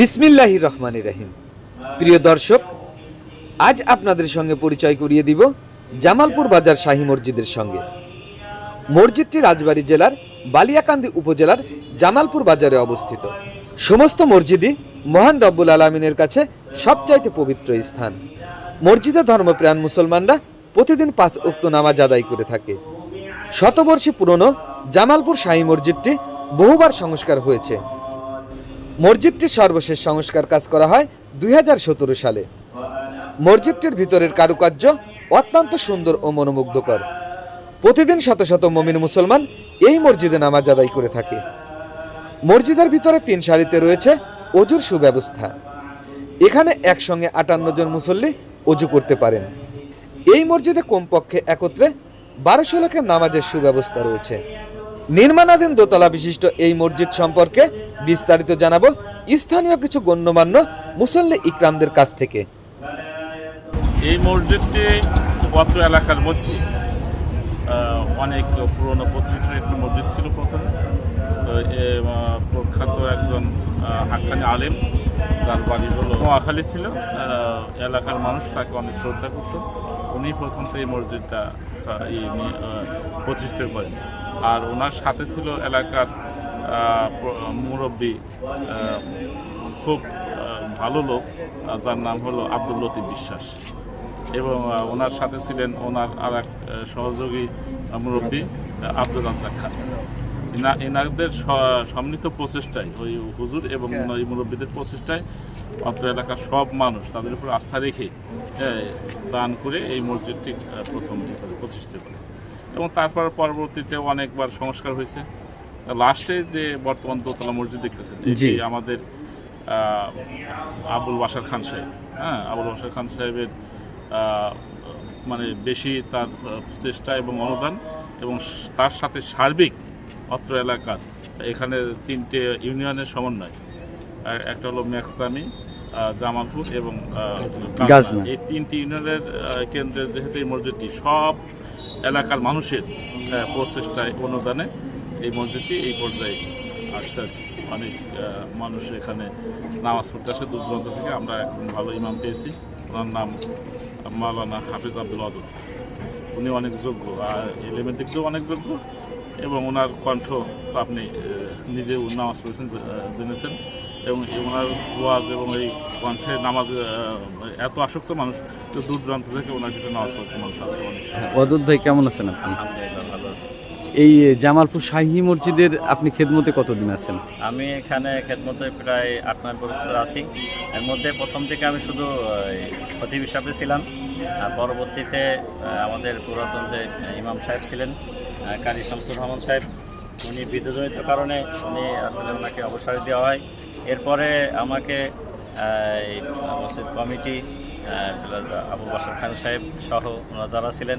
বিসমিল্লাহ রহমান রাহিম। প্রিয় দর্শক, আজ আপনাদের সঙ্গে পরিচয় করিয়ে দিব জামালপুর বাজার শাহী মসজিদের সঙ্গে। মসজিদটি রাজবাড়ী জেলার বালিয়াকান্দি উপজেলার জামালপুর বাজারে অবস্থিত। সমস্ত মসজিদই মহান রব্বুল আলমিনের কাছে সবচাইতে পবিত্র স্থান। মসজিদে ধর্মপ্রাণ মুসলমানরা প্রতিদিন পাঁচ উক্ত নামাজ আদায় করে থাকে। শতবর্ষী পুরনো জামালপুর শাহী মসজিদটি বহুবার সংস্কার হয়েছে। মসজিদটির সর্বশেষ সংস্কার কাজ করা হয় দুই হাজার সতেরো সালে। মসজিদটির ভিতরের কারুকার্য অত্যন্ত সুন্দর ও মনোমুগ্ধকর। প্রতিদিন শত শত মমিন মুসলমান এই মসজিদে নামাজ আদায় করে থাকে। মসজিদের ভিতরে তিন সারিতে রয়েছে অজুর সুব্যবস্থা। এখানে একসঙ্গে আটান্ন জন মুসল্লি অজু করতে পারেন। এই মসজিদে কমপক্ষে একত্রে বারোশো লাখের নামাজের সুব্যবস্থা রয়েছে। নির্মাণাধীন দোতলা বিশিষ্ট এই মসজিদ সম্পর্কে বিস্তারিত জানাব স্থানীয় কিছু গণ্যমান্য মুসল্লি ইকরামদের কাছ থেকে। এই মসজিদটি অত্র এলাকার মধ্যে অনেক পুরনো প্রতিষ্ঠিত একটি মসজিদ ছিল প্রথমে। তো প্রখ্যাত একজন হাক্কানি আলেম, যার বাড়ি হলো নোয়াখালী ছিল। এলাকার মানুষ তাকে অনেক শ্রদ্ধা করত। উনি প্রথম এই মসজিদটা প্রতিষ্ঠা করেন। আর ওনার সাথে ছিল এলাকার মুরব্বী খুব ভালো লোক যার নাম হলো আব্দুল লতিফ বিশ্বাস। এবং ওনার সাথে ছিলেন ওনার আর এক সহযোগী মুরব্বী আব্দুল রাজ্জাক খান। এনাদের সম্মিলিত প্রচেষ্টায় ওই হুজুর এবং ওই মুরব্বীদের প্রচেষ্টায় অত্র এলাকার সব মানুষ তাদের উপর আস্থা রেখে দান করে এই মসজিদটি প্রথম প্রতিষ্ঠিত করে। এবং তারপর পরবর্তীতে অনেকবার সংস্কার হয়েছে। লাস্টে যে বর্তমান দোতলা মসজিদ দেখতেছেন এটি আমাদের আবুল বাসার খান সাহেব হ্যাঁ আবুল বাসার খান সাহেবের মানে বেশি তার চেষ্টা এবং অনুদান এবং তার সাথে সার্বিক অত্র এলাকার এখানে তিনটে ইউনিয়নের সমন্বয়। আর একটা হলো ম্যাক্সামি জামালপুর এবং। এই তিনটি ইউনিয়নের আহ, কেন্দ্রের যেহেতু এই মসজিদটি সব এলাকার মানুষের প্রচেষ্টায় অনুদানে এই মসজিদটি এই পর্যায়ে আসছে। অনেক মানুষ এখানে নামাজ পড়তে আসে। দূর দূরান্ত থেকে আমরা একজন ভালো ইমাম পেয়েছি। ওনার নাম মাওলানা হাফিজ আব্দুল আদুল উনি অনেক যোগ্য আর এলিমেন্ট দিক দিয়েও অনেক যোগ্য। এবং ওনার কণ্ঠ আপনি নিজে নামাজ পড়েছেন জেনেছেন। এবং ওনার ওয়াজ এবং এই কণ্ঠে নামাজ এত আসক্ত মানুষ তো দূর দূরান্ত থেকে ওনার কিছু নামাজ পড়তে মানুষ আছে অনেক অদূত ভাই কেমন আছেন আপনি? এই জামালপুর শাহী মসজিদের আপনি খেদমতে কতদিন আছেন? আমি এখানে খেদমতে প্রায় আট নয় বছর আছি। এর মধ্যে প্রথম থেকে আমি শুধু খতিব হিসাবে ছিলাম। আর পরবর্তীতে আমাদের পুরাতন যে ইমাম সাহেব ছিলেন কারি শামসুর রহমান সাহেব, উনি বিদ্যুজনিত কারণে উনি আসলে ওনাকে অবসর দেওয়া হয়। এরপরে আমাকে মসজিদ কমিটি আবু বাসার খান সাহেব সহ ওনারা যারা ছিলেন,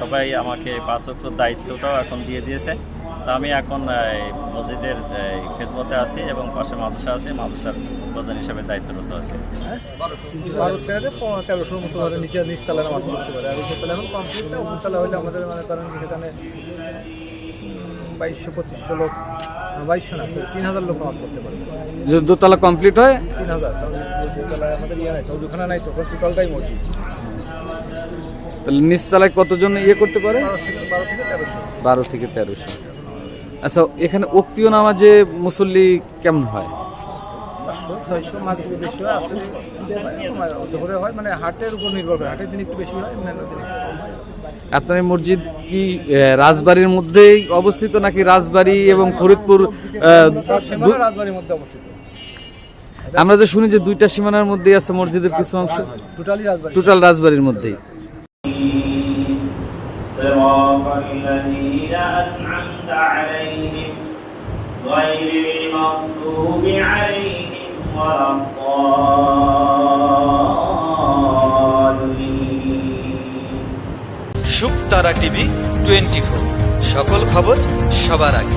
সবাই আমাকে পাঁচ অক্টর দায়িত্বটাও এখন দিয়ে দিয়েছে। তা আমি এখন মসজিদের খেদমতে আছি এবং পাশে মাদ্রাসা আছে, মাদ্রাসার প্রধান হিসাবে দায়িত্বরত আছি। মানে বাইশশো পঁচিশশো লোক বাইশশো না তিন হাজার লোক নামাজ পড়তে পারবে। যদি দোতলা কমপ্লিট হয়? তিন হাজার আমাদের ইয়ে নাই নাই তো টোটালটাই মসজিদ। তাহলে নিচতলায় কতজন ইয়ে করতে পারে? বারো থেকে তেরোশো আচ্ছা এখানে অক্তিও নামাজে মুসল্লি কেমন হয়? ছয়শো মাঝে বেশি হয় আসলে দুপুরে হয় মানে হাটের উপর নির্ভর করে হাটের দিন একটু বেশি হয় অন্যান্য দিন একটু কম হয় আপনার এই মসজিদ কি আহ, রাজবাড়ির মধ্যেই অবস্থিত নাকি রাজবাড়ি এবং ফরিদপুর আহ, সীমানা দু- রাজবাড়ির মধ্যে অবস্থিত আমরা যে শুনি যে দুইটা সীমানার মধ্যেই আছে মসজিদের কিছু অংশ টোটালি রাজবাড়ি টোটাল রাজবাড়ির মধ্যেই صراط الذين أنعمت عليهم غير المغضوب عليهم ولا الضالين শুক তারা টিভি টোয়েন্টি ফোর সকল খবর সবার আগে